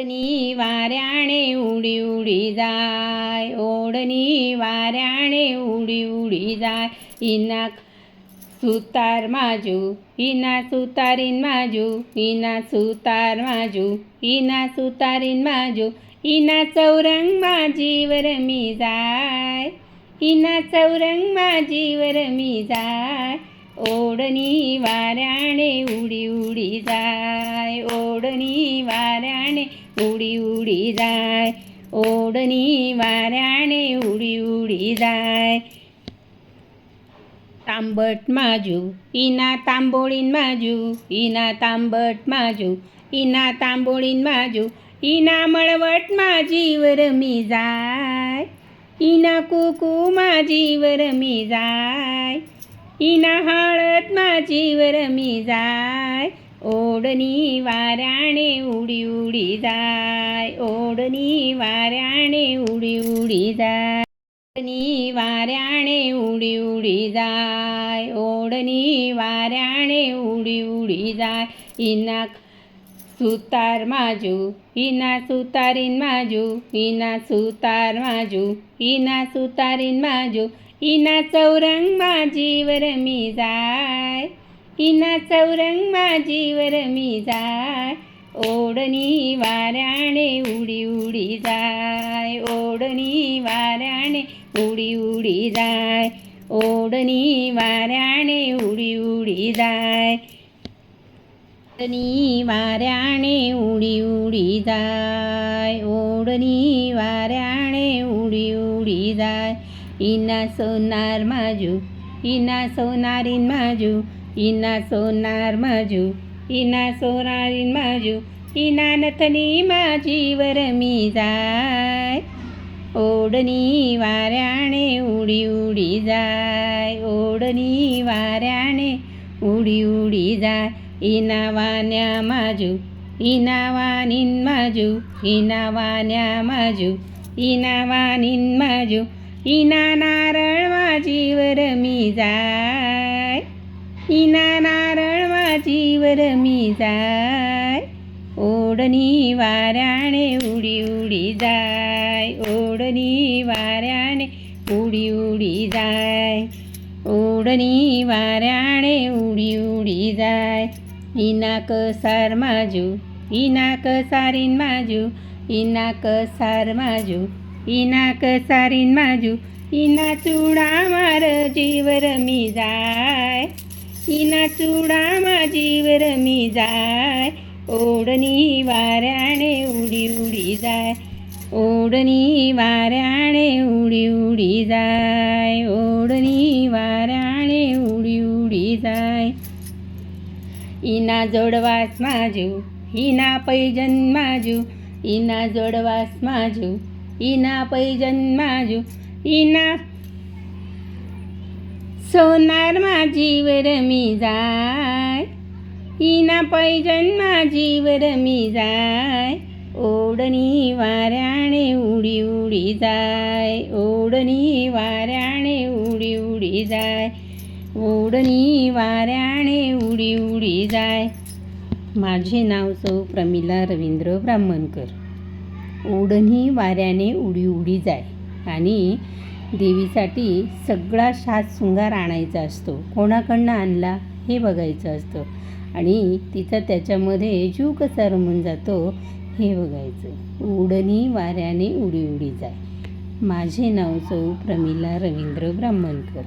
ओढणी वाऱ्याने उडी उडी जाय ओढणी वाऱ्याने उडी उडी जाय. इना सुतार माजू इना सुतारीन माजू इना सुतार माजू इना सुतारीन माजू इना चौरंग माझीवर मी जाय इना चौरंग माझीवर मी जाय. ઓડની વારાણે ઉડી ઉડી જાય, ઓડની વારાણે ઉડી ઉડી જાય, ઓડની વારાણે ઉડી ઉડી જાય. તાંબટ માજુ, ઈના તાંબોળીન માજુ, ઈના તાંબટ માજુ, ઈના તાંબોળીન માજુ, ઈના મળવટમાં જીવ રમી જાય, ઈના કુકુમાં જીવ રમી જાય. ઈના હાળતમાં જીવ રમી જાય. ઓડની વારાણે ઉડી ઉડી જાય. ઓડની વારાણે ઉડી ઉડી જાય. ઓડની વારાણે ઉડી ઉડી જાય. ઓડની વારાણે ઉડી ઉડી જાય. ઈના सुतार माजू इना सुतारीन माजू इना सुतार माजू इना सुतारीन माजू इना चौरंग माझीवर मी जाय इना चौरंग माझीवर मी जाय ओढणी वाऱ्याने उडी उडी जाय ओढणी वाऱ्याने उडी उडी जाय ओढणी वाऱ्याने उडी उडी जाय ઓડની વાર્યાણે ઉડી ઉડી જાય, ઓડની વાર્યાણે ઉડી ઉડી જાય. ઈના સોનાર માજુ, ઈના સોનારીન માજુ, ઈના સોનાર માજુ, ઈના સોનારીન માજુ, ઈના નથની માજી વરમી જાય. ઓડની વાર્યાણે ઉડી ઉડી જાય, ઓડની વાર્યાણે ઉડી ઉડી જાય. inawania maju inawanin maju inawanya maju inawanin maju ઈના નારણમાં જીવ રમી જાય ઈના નારણમાં જીવ રમી જાય ઓડની વાર્યાણે ઉડી ઉડી જાય ઓડની વાર્યાણે ઉડી ઉડી જાય ઓડની વાર્યાણે ઉડી ઉડી જાય वाऱ्याने उडी उडी जाय इना कसार माजू इना कसारीन माजू इना कसार माजू इना कसारीन माजू इना चुडा मार जीवर मी जाय इना चुडा माझीवर मी जाय ओढणी वाऱ्याने उडी उडी जाय ओढणी वाऱ्याने उडी उडी जाय ओढणी वाऱ्याने इना जोडवास माजू इना पैजन माजू इना जोडवास माजू इना पैजन माजू इना सोनार माझीवर मी जाय इना पैजन माझीवर मी जाय ओढणी वाऱ्याने उडी उडी जाय ओढणी वाऱ्याने उडी उडी जाय ओढणी वाऱ्याने उडी जाय. माझे नाव सौ प्रमिला रवींद्र ब्राह्मणकर. ओढणी वाऱ्याने उडी उडी जाय आणि देवीसाठी सगळा सात शृंगार आणायचा असतो. कोणाकडनं आणला हे बघायचं असतं आणि तिचा त्याच्यामध्ये जीव कसा रमून जातो हे बघायचं. उडणी वाऱ्याने उडी उडी जाय. माझे नाव सौ प्रमिला रवींद्र ब्राह्मणकर.